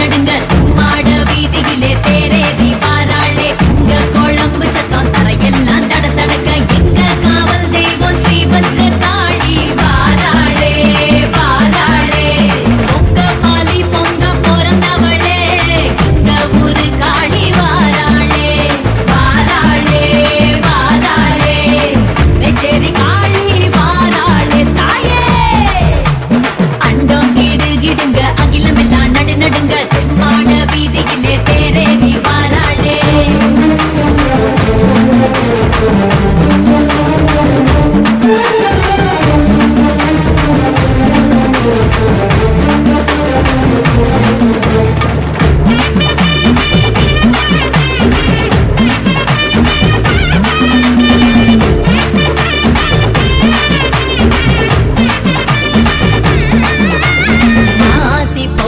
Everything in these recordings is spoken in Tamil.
நடுங்க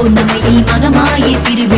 பௌர்ணமியில் மகமாயி திருவி.